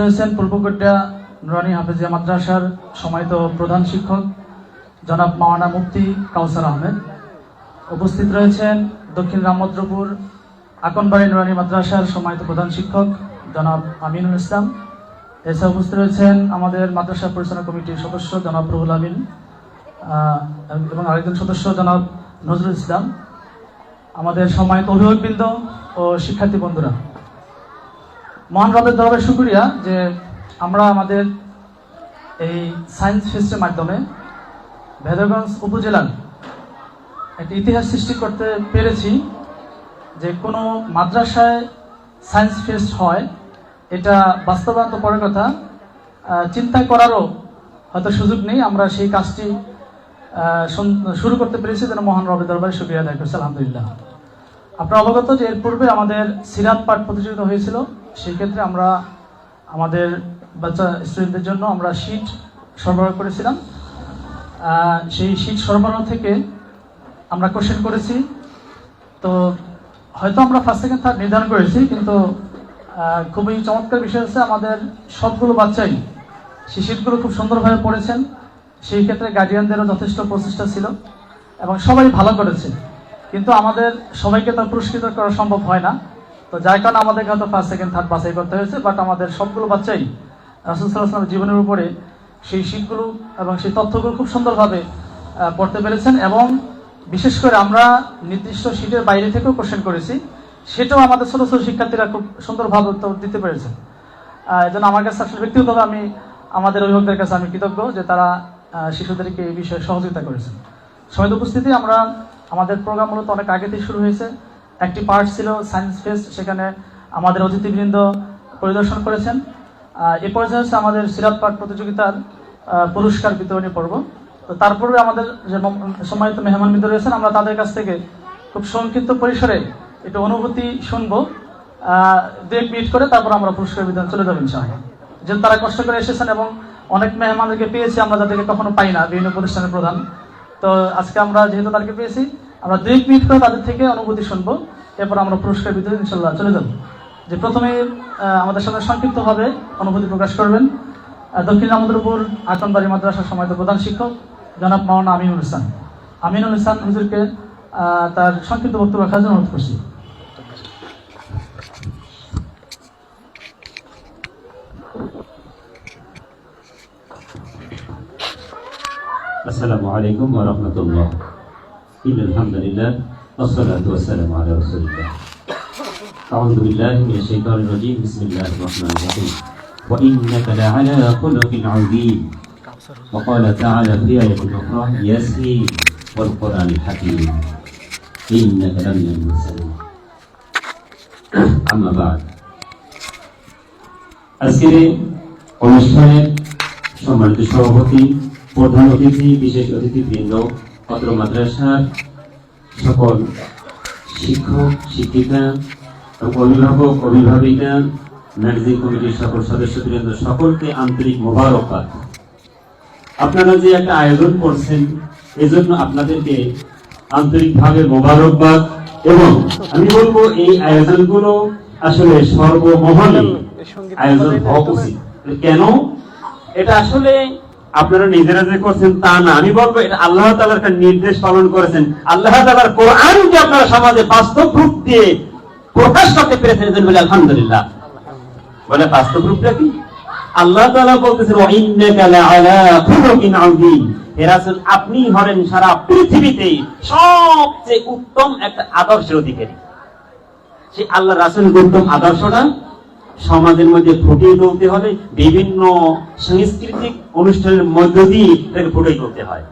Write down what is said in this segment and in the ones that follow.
রয়েছেন পূর্বকোট্টা নুরানি হাফেজিয়া মাদ্রাসার সময়ত প্রধান শিক্ষক, জনাব মাওয়ানা মুফতি কাউসার আহমেদ। উপস্থিত রয়েছেন দক্ষিণ রামভদ্রপুর, আকনবাড়ি নুরানি মাদ্রাসার সময়ত প্রধান শিক্ষক, জনাব আমিনুল ইসলাম। এছাড়া উপস্থিত রয়েছেন আমাদের মাদ্রাসা পরিচালনা কমিটির সদস্য, জনাব রুহুল আমিন এবং আরেকজন সদস্য, জনাব নজরুল ইসলাম। আমাদের সময়ত অভিভাবকবৃন্দ ও শিক্ষার্থী বন্ধুরা মহান রবের দরবারে শুক্রিয়া যে আমরা আমাদের এই সায়েন্স ফেস্টের মাধ্যমে ভেদরগঞ্জ উপজেলার একটি ইতিহাস সৃষ্টি করতে পেরেছি যে কোনো মাদ্রাসায় সায়েন্স ফেস্ট হয়, এটা বাস্তবায়ন তো পরের কথা চিন্তা করারও হয়তো সুযোগ নেই। আমরা সেই কাজটি শুরু করতে পেরেছি যেন মহান রবের দরবারে শুক্রিয়া আদায় করছি, আলহামদুলিল্লাহ। আপনারা অবগত যে এর পূর্বে আমাদের সিরাত পাঠ প্রতিযোগিতা হয়েছিল। সেই ক্ষেত্রে আমরা আমাদের বাচ্চা স্টুডেন্টদের জন্য আমরা শীট সরবরাহ করেছিলাম। সেই শীট সরবরাহ থেকে আমরা কোশ্চেন করেছি। তো হয়তো আমরা ফার্স্ট সেকেন্ড থার্ড নির্ধারণ করেছি, কিন্তু খুবই চমৎকার বিষয় হচ্ছে আমাদের সবগুলো বাচ্চাই সেই শীটগুলো খুব সুন্দরভাবে পড়েছেন। সেই ক্ষেত্রে গার্ডিয়ানদেরও যথেষ্ট প্রচেষ্টা ছিল এবং সবাই ভালো করেছে। কিন্তু আমাদের সবাইকে তো পুরস্কৃত করা সম্ভব হয় না। তো যার কারণে আমাদেরকে হয়তো ফার্স্ট সেকেন্ড থার্ড বাছাই করতে হয়েছে বাট আমাদের সবগুলো বাচ্চাই রাসুল সাল্লাহামের জীবনের উপরে সেই শীটগুলো এবং সেই তথ্যগুলো খুব সুন্দরভাবে পড়তে পেরেছেন এবং বিশেষ করে আমরা নির্দিষ্ট শীটের বাইরে থেকেও কোশ্চেন করেছি সেটাও আমাদের ছোট ছোট শিক্ষার্থীরা খুব সুন্দরভাবে উত্তর দিতে পেরেছেন। আহ, এই জন্য আমার কাছে আসলে ব্যক্তিগতভাবে আমি আমাদের অভিভাবকদের কাছে আমি কৃতজ্ঞ যে তারা শিশুদেরকে এই বিষয়ে সহযোগিতা করেছেন। সমিত উপস্থিতি আমরা আমাদের প্রোগ্রাম মূলত অনেক আগে থেকে শুরু হয়েছে। একটি পার্ট ছিল সায়েন্স ফেস্ট, সেখানে আমাদের অতিথিবৃন্দ পরিদর্শন করেছেন। এ পর্যায়ে হচ্ছে আমাদের সিরাত পাঠ প্রতিযোগিতার পুরস্কার বিতরণী পর্ব। তো তারপরে আমাদের যে মম- সম্মানিত মেহমানবৃন্দ রয়েছেন, আমরা তাদের কাছ থেকে খুব সংক্ষিপ্ত পরিসরে একটু অনুভূতি শুনব। দু এক মিনিট করে তারপর আমরা পুরস্কার বিতরণ চলে যাব ইনশাআল্লাহ। যেহেতু তারা কষ্ট করে এসেছেন এবং অনেক মেহমানদেরকে পেয়েছি, আমরা যাদেরকে কখনো পাই না, বিভিন্ন প্রতিষ্ঠানের প্রধান। তো আজকে আমরা যেহেতু তাদেরকে পেয়েছি আমরা দুই মিনিট করে তাদের থেকে অনুভূতি শুনব, এরপর আমরা পুরস্কার বিতরণ ইনশাল্লাহ চলে যাব। যে প্রথমে আমাদের সাথে সংক্ষিপ্তভাবে অনুভূতি প্রকাশ করবেন। দক্ষিণ আমোদরপুর আকনবাড়ি মাদ্রাসার সময় প্রধান শিক্ষক, জনাব মাওনা আমিনুল ইসলাম। আমিনুল ইসলাম হুজুরকে তার সংক্ষিপ্ত বক্তব্য রাখার জন্য অনুরোধ করছি। আসসালামু আলাইকুম ওয়া রাহমাতুল্লাহ। إن الحمد لله والصلاة والسلام على رسول الله أعوذ بالله من الشيطان الرجيم بسم الله الرحمن الرحيم وإنك لعلى خلق عظيم وقال تعالى في آية أخرى ياسين والقرآن الحكيم إنك لمن المرسلين أما بعد আজকের এই অনুষ্ঠানের সম্মানিত সভাপতি প্রধান অতিথি বিশেষ অতিথিবৃন্দ অত্র মাদ্রাসার সকল শিক্ষক, শিক্ষিকা অভিভাবক অভিভাবিকা ম্যানেজিং কমিটির সকল সদস্যবৃন্দ, সকলকে আন্তরিক মোবারকবাদ। আপনারা যে একটা আয়োজন করছেন, এজন্য আপনাদেরকে আন্তরিকভাবে মোবারকবাদ এবং আমি বলব এই আয়োজনগুলো আসলে সর্বমহলে আয়োজন হওয়া উচিত। কেন? এটা আসলে আপনারা নিজেরা যে করছেন তা না। আমি বলব আল্লাহ তালার একটা নির্দেশ পালন করেছেন। আল্লাহ তালার কোরআনকে আপনারা সমাজে বাস্তব রূপ দিয়ে প্রকাশ করতে পেরেছেন বলে আলহামদুলিল্লাহ। বলে বাস্তব রূপটা কি? আল্লাহ তাআলা বলতেছেন রাসূল, আপনি হলেন সারা পৃথিবীতে সবচেয়ে উত্তম একটা আদর্শের অধিকারী। সেই আল্লাহ রাসূলের উত্তম আদর্শটা সমাজের মধ্যে ফুটিয়ে তুলতে হলে বিভিন্ন সাংস্কৃতিক অনুষ্ঠানের মধ্য দিয়ে এটাকে ফুটিয়ে তুলতে হয়।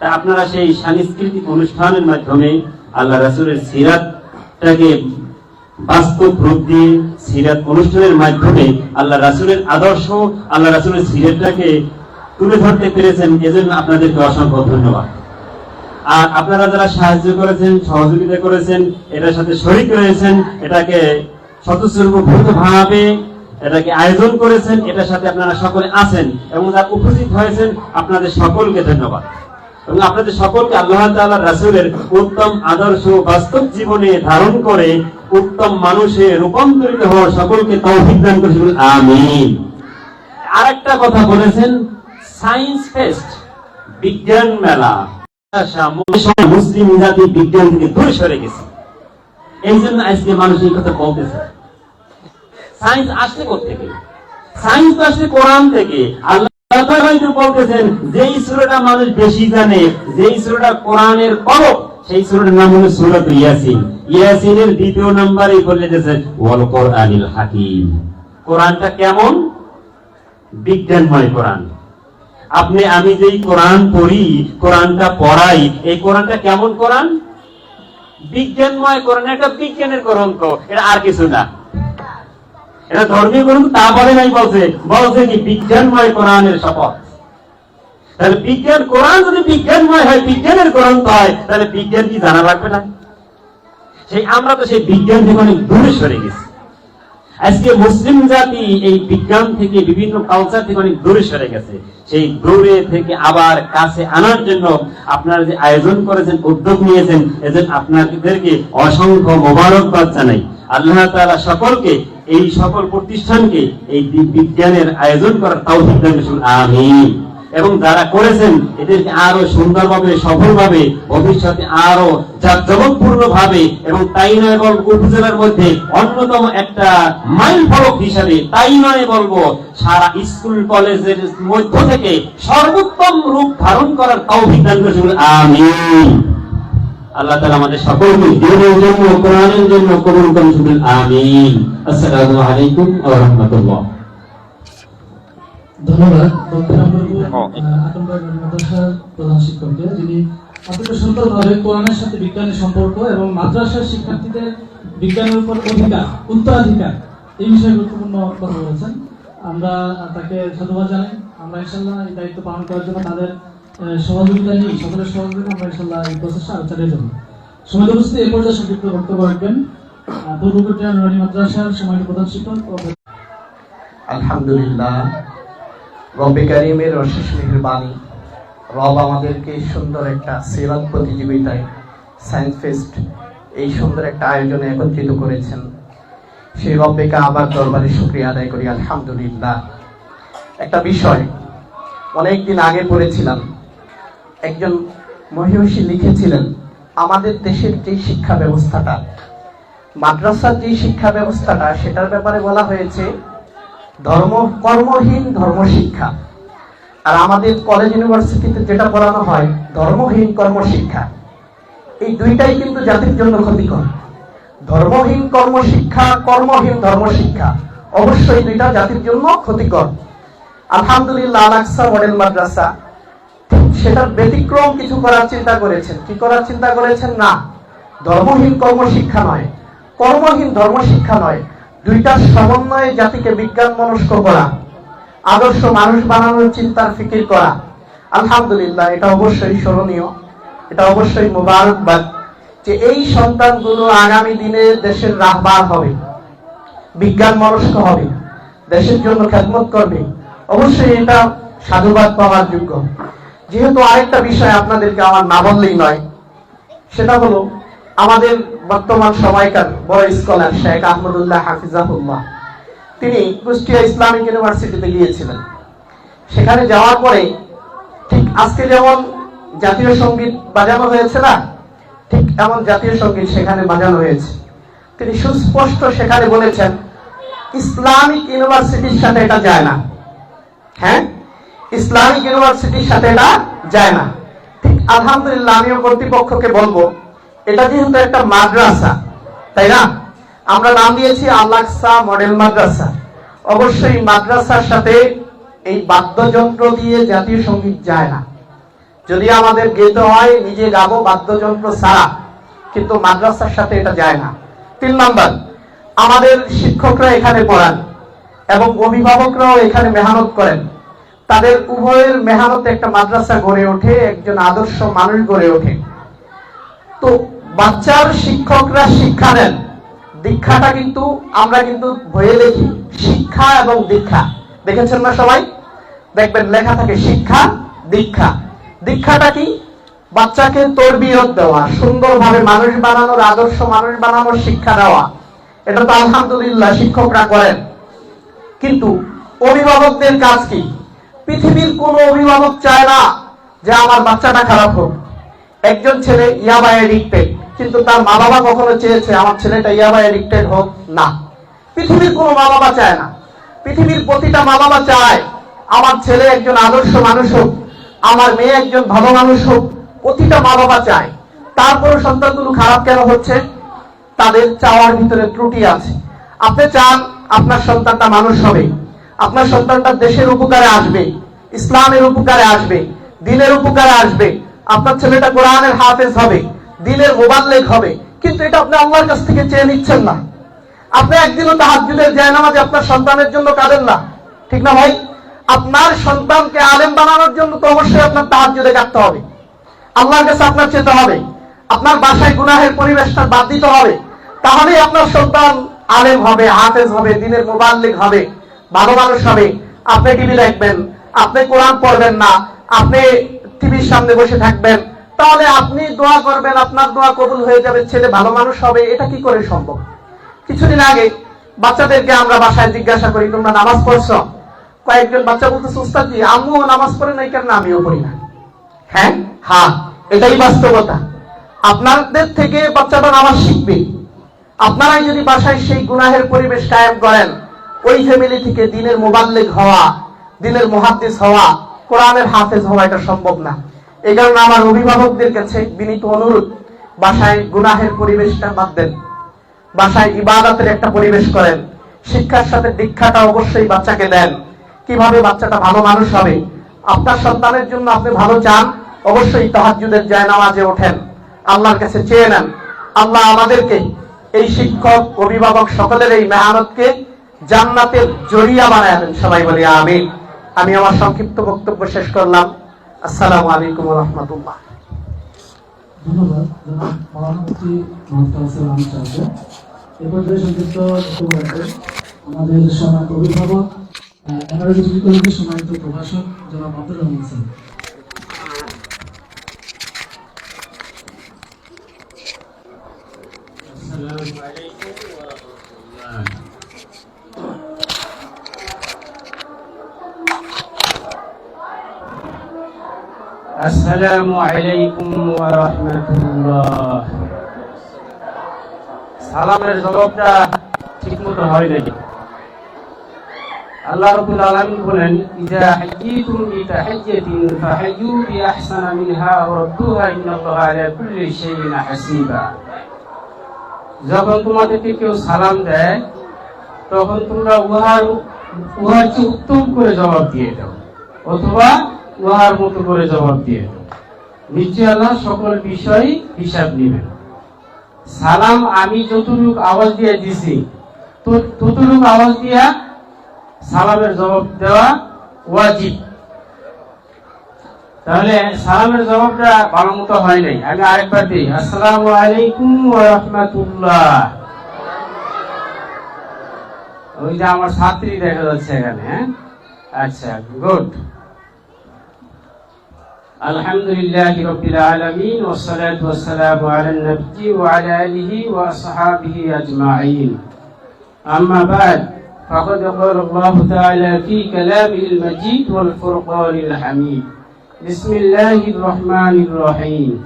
তা আপনারা সেই সাংস্কৃতিক অনুষ্ঠানের মাধ্যমে আল্লাহ রাসূলের সিরাতটাকে বাস্তব রূপ দিয়ে সিরাত অনুষ্ঠানের মাধ্যমে আল্লাহ রাসূলের আদর্শ, আল্লাহ রাসূলের সিরাতটাকে তুলে ধরতে পেরেছেন, এজন্য আপনাদেরকে অসংখ্য ধন্যবাদ। আর আপনারা যারা সাহায্য করেছেন, সহযোগিতা করেছেন, এটার সাথে শরিক রয়েছেন, এটাকে স্বতঃস্ফূর্ত ভাবে এটাকে আয়োজন করেছেন, এটার সাথে আপনারা সকলে আছেন এবং উপস্থিত হয়েছেন, আপনাদের সকলকে ধন্যবাদ। এবং আপনাদের সকলকে আল্লাহ তাআলা রাসূলের উত্তম আদর্শ বাস্তব জীবনে ধারণ করে উত্তম মানুষে রূপান্তরিত হওয়ার সকলকে তৌফিক দান করে বলুন আমিন। আরেকটা কথা বলেছেন, সায়েন্স ফেস্ট, বিজ্ঞান মেলা। মুসলিম জাতি বিজ্ঞান থেকে দূরে সরে গেছে। এই জন্য আজকে মানুষ এই কথা বলতেছে। সায়েন্স সায়েন্স কোরআন থেকে। আল্লাহ বলতেছেন সূরাটা মানুষ বেশি জানে সূরাটা কোরআনের সেই নাম হলো সূরাত ইয়াসিন। ইয়াসিনের দ্বিতীয় বলে ওয়াল কোরআনিল হাকিম। কোরআনটা কেমন? বিজ্ঞানময় কোরআন। আপনি, আমি যেই কোরআন পড়ি, কোরআনটা পড়াই, এই কোরআনটা কেমন কোরআন? বিজ্ঞানময় করণ, এটা বিজ্ঞানের গ্রন্থ এটা আর কিছু না। এটা ধর্মীয় গ্রন্থ তা বলে নাই বলছে। বলছে কি বিজ্ঞানময় কোরআনের শপথ। তাহলে বিজ্ঞান, কোরআন যদি বিজ্ঞানময় হয়, বিজ্ঞানের গ্রন্থ হয় তাহলে বিজ্ঞান কি জানা লাগবে না? সেই আমরা তো সেই বিজ্ঞান জীবনে দূরে সরে গেছি। আজকে মুসলিম জাতি এই বিজ্ঞান থেকে বিভিন্ন কালচার থেকে অনেক দূরে সরে গেছে। সেই দূরে থেকে আবার কাছে আনার জন্য আপনারা যে আয়োজন করেছেন, উদ্যোগ নিয়েছেন, এজন্য আপনাদেরকে অসংখ্য মোবারকবাদ জানাই। আল্লাহ তারা সকলকে এই সকল প্রতিষ্ঠানকে এই বিজ্ঞানের আয়োজন করার তাও আমিন। এবং যারা করেছেন, এদেরকে আরও সুন্দরভাবে, সফলভাবে, ভবিষ্যতে আরও জাকজমকপূর্ণ ভাবে এবং তাই নয় বলব উপজেলার মধ্যে অন্যতম একটা মাইল ফলক হিসাবে, তাই নয় বলব, সারা স্কুল কলেজের মধ্য থেকে সর্বোত্তম রূপ ধারণ করার তাও বিজ্ঞান আমিন। আল্লাহ তাআলা আমাদের সকলকে দিনের জন্য, কোরআনের জন্য কবুল করুন আমিন। আসসালামু আলাইকুম ওয়া ধন্যবাদ। দক্ষিণ আম্বরপুর আটম্বর মাদ্রাসার প্রধান শিক্ষককে যিনি অত্যন্ত সুন্দরভাবে কোরআনের সাথে বিজ্ঞানের সম্পর্ক এবং মাদ্রাসার শিক্ষার্থীদের বিজ্ঞানের উপর অধিকার উত্তরাধিকার এই বিষয়ে গুরুত্বপূর্ণ কথা বলেছেন। আমরা তাকে ধন্যবাদ জানাই। আমরা ইনশাল্লাহ এই দায়িত্ব পালন করার জন্য তাদের সহযোগিতা নিই। সকলের সহযোগিতা আমরা ইনশাল্লাহ এই প্রচেষ্টা আরও চালিয়ে যাব। সময় উপস্থিত এ পর্যায়ে সংক্ষিপ্ত বক্তব্য রাখবেন। আহ, পূর্বকটিয়া নুরানি মাদ্রাসার সময় প্রধান শিক্ষক আলহামদুলিল্লাহ। রব্বে কারিমের অশেষ মেহরবানি। রব আমাদেরকে সুন্দর একটা সিরাত প্রতিযোগিতায় সায়েন্স ফেস্ট এই সুন্দর একটা আয়োজনে একত্রিত করেছেন। সেই রব্বেকে আবার দরবারে শুক্রিয়া আদায় করি, আলহামদুলিল্লাহ। একটা বিষয় অনেকদিন আগে পড়েছিলাম, একজন মহিষী লিখেছিলেন, আমাদের দেশের যে শিক্ষা ব্যবস্থাটা, মাদ্রাসার যে শিক্ষা ব্যবস্থাটা, সেটার ব্যাপারে বলা হয়েছে ধর্ম, কর্মহীন ধর্ম শিক্ষা আর আমাদের কলেজ ইউনিভার্সিটিতে যেটা পড়ানো হয়, ধর্মহীন কর্মশিক্ষা। এই দুইটাই কিন্তু জাতির জন্য ক্ষতিকর। ধর্মহীন কর্মশিক্ষা, কর্মহীন ধর্মশিক্ষা, অবশ্যই দুইটা জাতির জন্য ক্ষতিকর। আলহামদুলিল্লাহ আল মডেল মাদ্রাসা সেটার ব্যতিক্রম কিছু করার চিন্তা করেছেন। কি করার চিন্তা করেছেন? না, ধর্মহীন কর্মশিক্ষা নয়। কর্মহীন ধর্মশিক্ষা নয়। দুইটার সমন্বয়ে জাতিকে বিজ্ঞান মনস্ক করা, আদর্শ মানুষ বানানোর চিন্তার ফিকির করা। আলহামদুলিল্লাহ, এটা অবশ্যই স্মরণীয়, এটা অবশ্যই মোবারকবাদ যে এই সন্তানগুলো আগামী দিনে দেশের রাহবার হবে, বিজ্ঞান মনস্ক হবে, দেশের জন্য খেদমত করবে। অবশ্যই এটা সাধুবাদ পাওয়ার যোগ্য। যেহেতু আরেকটা বিষয় আপনাদেরকে আমার না বললেই নয়, সেটা হলো আমাদের বর্তমান সময়কার বড় স্কলার শেখ আহমদুল্লাহ হাফিজাহুল্লাহ। তিনি কুষ্টিয়া ইসলামিক ইউনিভার্সিটিতে গিয়েছিলেন। সেখানে যাওয়ার পরে ঠিক আজকে যেমন জাতীয় সংগীত বাজানো হয়েছে না, ঠিক এমন জাতীয় সংগীত সেখানে বাজানো হয়েছে। তিনি সুস্পষ্ট সেখানে বলেছেন, ইসলামিক ইউনিভার্সিটির সাথে এটা যায় না। হ্যাঁ? ইসলামিক ইউনিভার্সিটির সাথে এটা যায় না। ঠিক আলহামদুলিল্লাহ, আমিও কর্তৃপক্ষকে বলব এটা যেহেতু একটা মাদ্রাসা, তাই না? আমরা নাম দিয়েছি আল্লাকসা মডেল মাদ্রাসা। অবশ্যই মাদ্রাসার সাথে এই বাদ্যযন্ত্র দিয়ে জাতীয় সংগীত যায় না। যদি আমাদের গেতে হয়, নিজে গাবো বাদ্যযন্ত্র ছাড়া, কিন্তু মাদ্রাসার সাথে এটা যায় না। তিন নাম্বার, আমাদের শিক্ষকরা এখানে পড়ান এবং অভিভাবকরাও এখানে মেহনত করেন। তাদের উভয়ের মেহনতে একটা মাদ্রাসা গড়ে ওঠে, একজন আদর্শ মানুষ গড়ে ওঠে। তো বাচ্চার শিক্ষকরা শিক্ষা দেন দীক্ষাটা কিন্তু আমরা কিন্তু বইয়ে লিখি। শিক্ষা এবং দীক্ষা। দেখেছেন না সবাই? দেখবেন লেখা থাকে শিক্ষা, দীক্ষা। দীক্ষাটা কি? বাচ্চাকে তরবিয়ত দেওয়া, সুন্দরভাবে মানুষ বানানোর আদর্শ মানুষ বানানোর শিক্ষা দেওয়া। এটা তো আলহামদুলিল্লাহ শিক্ষকরা করেন। কিন্তু অভিভাবকদের কাজ কি? পৃথিবীর কোন অভিভাবক চায় না যে আমার বাচ্চাটা খারাপ হোক। একজন ছেলে ইয়াবা এডিক্টেড। কিন্তু তার মা বাবা কখনো চেয়েছে, আমার ছেলেটা ইয়াবা এডিক্টেড হোক না। পৃথিবীর কোনো মা বাবা চায় না। পৃথিবীর প্রতিটা মা বাবা চায়, আমার ছেলে একজন আদর্শ মানুষ হোক, আমার মেয়ে একজন ভালো মানুষ হোক। প্রতিটা মা বাবা চায়। তারপরে সন্তানগুলো খারাপ কেন হচ্ছে? তাদের চাওয়ার ভিতরে ত্রুটি আছে। আপনি চান আপনার সন্তানটা মানুষ হবে। আপনার সন্তানটা দেশের উপকারে আসবে, ইসলামের উপকারে আসবে, দিনের উপকারে আসবে। আপনার ছেলেটা কোরআনের হাফেজ হবে। দিনের মোবাল্লেগ হবে। কিন্তু এটা আপনি আল্লাহর কাছ থেকে চেয়ে নিচ্ছেন না। আপনি একদিনও তাহাজ্জুদের যায় নামাজে আপনার সন্তানের জন্য কাঁদেন না। ঠিক না ভাই? আপনার সন্তানকে আলেম বানানোর জন্য তো অবশ্যই আপনার তাহাজ্জুদে কাটতে হবে। আল্লাহর কাছে আপনার চেতে হবে। আপনার বাসায় গুনাহের পরিবেশটা বাদ দিতে হবে। তাহলেই আপনার সন্তান আলেম হবে, হাফেজ হবে, দিনের মোবাল্লিক হবে, ভালো মানুষ হবে। আপনি টিভি দেখবেন, আপনি কোরআন পড়বেন না, আপনি টিভির সামনে বসে থাকবেন তাহলে আপনি দোয়া করবেন, আপনার দোয়া কবুল হয়ে যাবে, ছেলে ভালো মানুষ হবে, এটা কি করে সম্ভব? কিছুদিন আগে বাচ্চাদেরকে আমরা বাসায় জিজ্ঞাসা করি, তোমরা নামাজ পড়ছ? কয়েকজন বাচ্চা বলতেছে, উস্তাদ জি আম্মুও নামাজ পড়ে নাই কেন আমিও পড়ি না। হ্যাঁ? হ্যাঁ এটাই বাস্তবতা। আপনাদের থেকে বাচ্চাটা নামাজ শিখবে। আপনারাই যদি বাসায় সেই গুনাহের পরিবেশ কায়েম করেন, ওই ফ্যামিলি থেকে দিনের মোবাল্লিক হওয়া, দিনের মুহাদ্দিস হওয়া, কোরআনের হাফেজ হওয়া এটা সম্ভব না। এই কারণে আমার অভিভাবকদের কাছে বিনীত অনুরোধ। বাসায় গুনাহের পরিবেশটা বাদ দেন। বাসায় ইবাদতের একটা পরিবেশ করেন। শিক্ষার সাথে দীক্ষাটা অবশ্যই বাচ্চাকে দেন। কীভাবে বাচ্চাটা ভালো মানুষ হবে? আপনার সন্তানের জন্য আপনি ভালো চান? অবশ্যই তাহাজ্জুদের জায় নামাজে ওঠেন। আল্লাহর কাছে চেয়ে নেন। আল্লাহ আমাদেরকে এই শিক্ষক, অভিভাবক সকলের এই মেহনতকে জান্নাতের জরিয়া বানায় সবাই বলি আমিন। আমি আমার সংক্ষিপ্ত বক্তব্য শেষ করলাম। আসসালামু আলাইকুম রহমতুল্লাহ। আমাদের সম্মানিত অভিভাবক কলেজের সম্মানিত প্রভাষক জনাব আব্দুর রহমান স্যার আসসালামু আলাইকুম ওয়া রাহমাতুল্লাহ। আসসালামু আলাইকুম ওয়া রাহমাতুল্লাহ। সালামের জবাবটা ঠিকমতো হয় নাই। আল্লাহ রাব্বুল আলামিন বলেন ইজা হাইয়িতুম বিতাহিয়্যাতিন ফাহাইয়ু বিআহসানা মিনহা ওয়া রদ্দুহা ইন্নাল্লাহা আলা কুল্লি যখন তোমাদেরকে কেউ সালাম দেয়, তখন তোমরা উহার উহার উত্তম করে জবাব দিয়ে দাও। অথবা উহার মতো করে জবাব দিয়ে নিশ্চয় আল্লাহ সকল বিষয় হিসাব নেবেন। সালাম, আমি যতটুক আওয়াজ দিয়ে দিছি ততটুক আওয়াজ দিয়া সালামের জবাব দেওয়া ওয়াজিব। তাহলে সালামের জবাবটা ভালো মতো হয় নাই। আমি আরেকবার দিই। আসসালাম আলাইকুম রাহমাতুল্লাহ। ওই যে আমার ছাত্রী দেখা যাচ্ছে এখানে হ্যাঁ? আচ্ছা গুড আলহামদুলিল্লাহ রবিল আলমিন والصلاة والسلام على النبي وعلى آله وأصحابه أجمعين أما بعد فقد قال الله تعالى في كلامه المجيد والفرقان الحميد بسم الله الرحمن الرحيم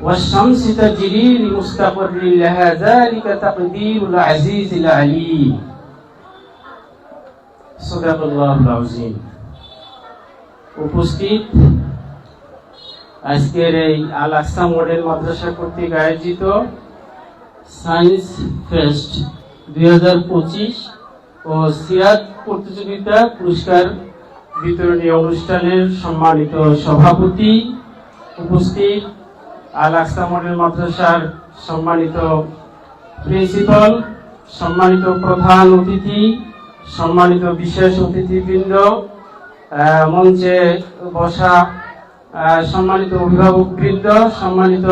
والشمس تجري لمستقر لها ذلك تقدير العزيز العليم صدق الله العظيم উপস্থিত আজকের এই আল আকসা মডেল মাদ্রাসা কর্তৃক আয়োজিত সায়েন্স ফেস্ট দুই হাজার পঁচিশ ও সিরাত প্রতিযোগিতা পুরস্কার বিতরণী অনুষ্ঠানের সম্মানিত সভাপতি উপস্থিত আল আকসা মডেল মাদ্রাসার সম্মানিত প্রিন্সিপাল, সম্মানিত প্রধান অতিথি, সম্মানিত বিশেষ অতিথিবৃন্দ মঞ্চে বসা সম্মানিত অভিভাবক বৃন্দ, সম্মানিত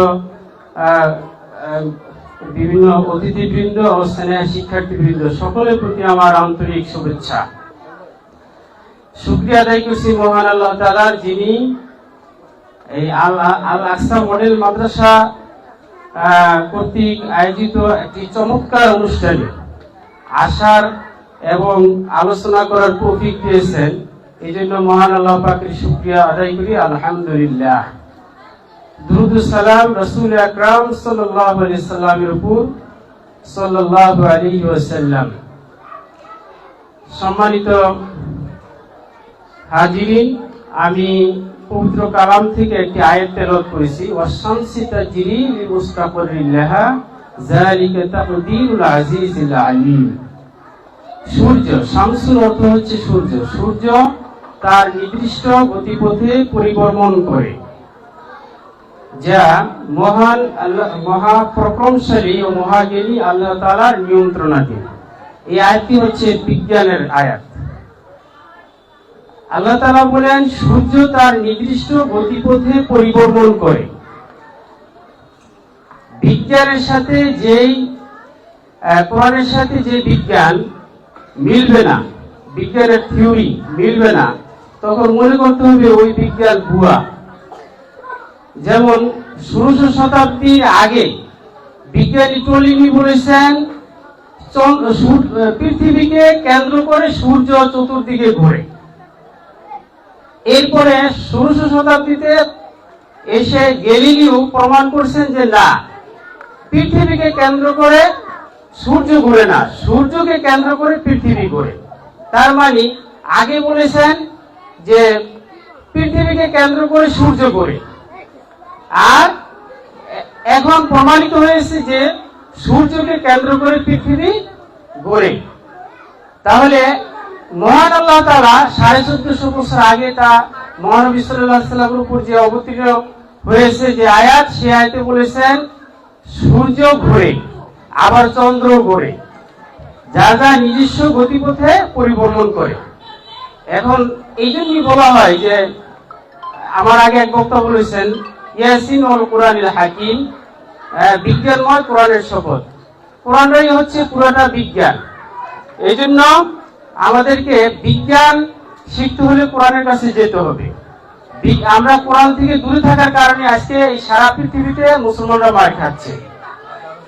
বিভিন্ন অতিথিবৃন্দ ও স্থানীয় শিক্ষার্থীবৃন্দ, সকলের প্রতি আমার আন্তরিক শুভেচ্ছা। শুক্রিয়া আদায় করছি মহান আল্লাহ তালার যিনি এই আল আল আকসা মডেল মাদ্রাসা কর্তৃক আয়োজিত একটি চমৎকার অনুষ্ঠানে আসার এবং আলোচনা করার তৌফিক দিয়েছেন এই জন্য মহান আল্লাহ পাকের আদায় করি, আলহামদুলিল্লাহ। দুরুদ সালাম রসুল আকরাম আলাইহি সাল্লামের উপর আলাইহি ওয়াসাল্লাম। সম্মানিত হাজিরিন, আমি পবিত্র কালাম থেকে একটি আয়াত তেলাওয়াত করেছি ওয়াশামসি তাজরি লিমুস্তাকরিল্লাহা যালিকা তাকদীরুল সূর্য, শামসুর অর্থ হচ্ছে সূর্য। সূর্য তার নির্দিষ্ট গতিপথে পরিবর্তন করে, যা মহান আল্লাহ মহাপ্রক্রমশালী ও মহাজ্ঞানী আল্লাহ তাআলার নিয়ন্ত্রণাধীন। এই আয়াতটি হচ্ছে বিজ্ঞানের আয়াত। আল্লাহ তাআলা বলেন, সূর্য তার নির্দিষ্ট গতিপথে পরিবর্তন করে। বিজ্ঞানের সাথে যেই কোরআনের সাথে যে বিজ্ঞান মিলবে না, বিজ্ঞানের থিওরি মিলবে না তখন মনে করতে হবে ওই বিজ্ঞান ভুয়া। যেমন ষোড়শ শতাব্দীর আগে বিজ্ঞানী টলিনি বলেছেন পৃথিবীকে কেন্দ্র করে সূর্য চতুর্দিকে ঘোরে। এরপরে ষোড়শ শতাব্দীতে এসে গেলিলিও প্রমাণ করছেন যে না, পৃথিবীকে কেন্দ্র করে সূর্য ঘুরে না। সূর্যকে কেন্দ্র করে পৃথিবী ঘুরে। তার মানে আগে বলেছেন যে পৃথিবীকে কেন্দ্র করে সূর্য ঘুরে আর এখন প্রমাণিত হয়েছে যে সূর্যকে কেন্দ্র করে পৃথিবী ঘোরে তাহলে মহান আল্লাহ তালা সাড়ে চোদ্দশো বছর আগে তা মহানবী সাল্লামের উপর যে অবতীর্ণ হয়েছে যে আয়াত, সে আয়াতে বলেছেন, সূর্য ঘোরে, আবার চন্দ্র ঘোরে, যা যা নিজস্ব গতিপথে পরিবর্তন করে। এখন এই জন্যই বলা হয় যে আমার আগে এক বক্তা বলেছেন ইয়াসিন অল কোরআনিল হাকিম আহ, বিজ্ঞানময় কোরআনের শপথ। কোরআনটাই হচ্ছে পুরাটা বিজ্ঞান। এই জন্য আমাদেরকে বিজ্ঞান শিখতে হলে কোরআনের কাছে যেতে হবে। আমরা কোরআন থেকে দূরে থাকার কারণে আজকে এই সারা পৃথিবীতে মুসলমানরা মার খাচ্ছে।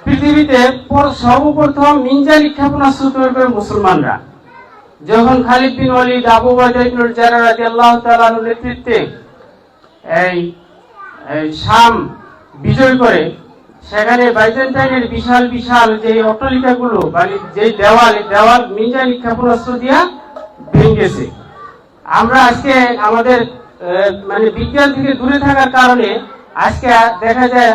পৃথিবীতে পর- সর্বপ্রথম মিনজানি ক্ষেপণাস্ত্র তৈরি করে মুসলমানরা। যখন খালিদ বিন ওয়ালিদ আবু ইবনে জাররাহ রাদিয়াল্লাহু তাআলা আনহুর নেতৃত্বে এই শাম বিজয় করে, সেখানে বাইজেন্টাইনের বিশাল বিশাল যে অট্টালিকাগুলো মানে যে দেওয়াল দেওয়াল মিনজানি ক্ষেপণাস্ত্র দিয়া ভেঙেছে আমরা আজকে আমাদের মানে বিজ্ঞান থেকে দূরে থাকার কারণে আজকে দেখা যায়